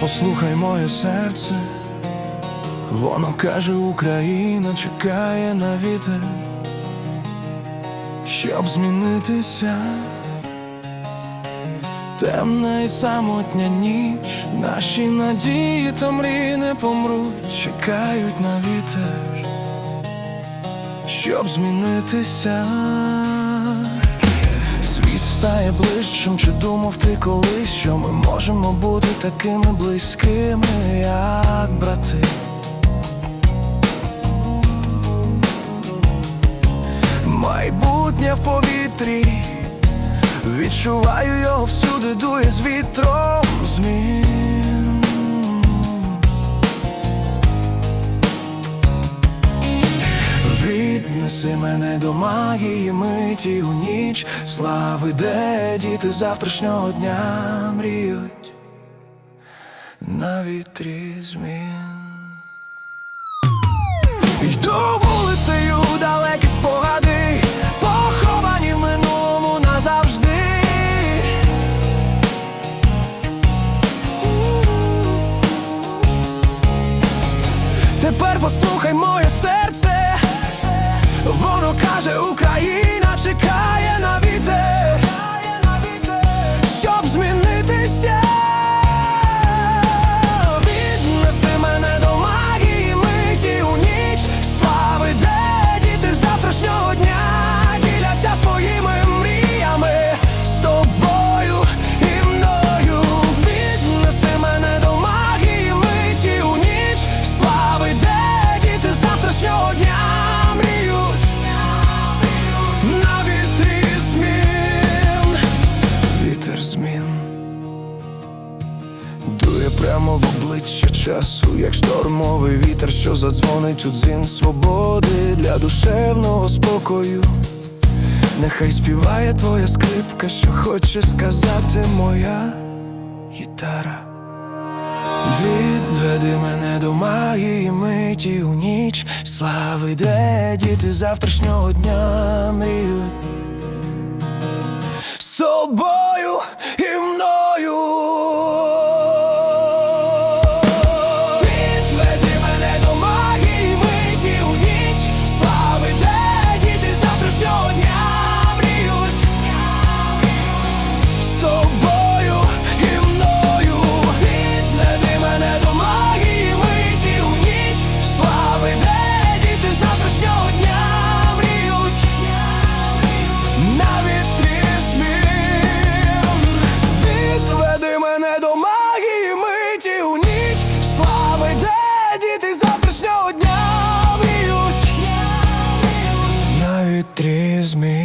послухай моє серце, воно каже, Україна чекає на вітер, щоб змінитися. Темна і самотня ніч, наші надії та мрії не помруть, чекають на вітер, щоб змінитися. Стає ближчим, чи думав ти колись, що ми можемо бути такими близькими, як брати. Майбутнє в повітрі, відчуваю його всюди, дує з вітром змін. Мене до магії миті у ніч, слави, де діти завтрашнього дня мріють на вітрі змін. Йду вулицею, далекі спогади, поховані в минулому назавжди. Тепер послухай моє серце, воно каже, Україна чекає на вітер, прямо в обличчя часу, як штормовий вітер, що задзвонить у дзвін свободи для душевного спокою. Нехай співає твоя скрипка, що хоче сказати моя гітара. Відведи мене до магії миті у ніч, слави, де діти завтрашнього дня мріють з тобою і мною. Завтрашнього дня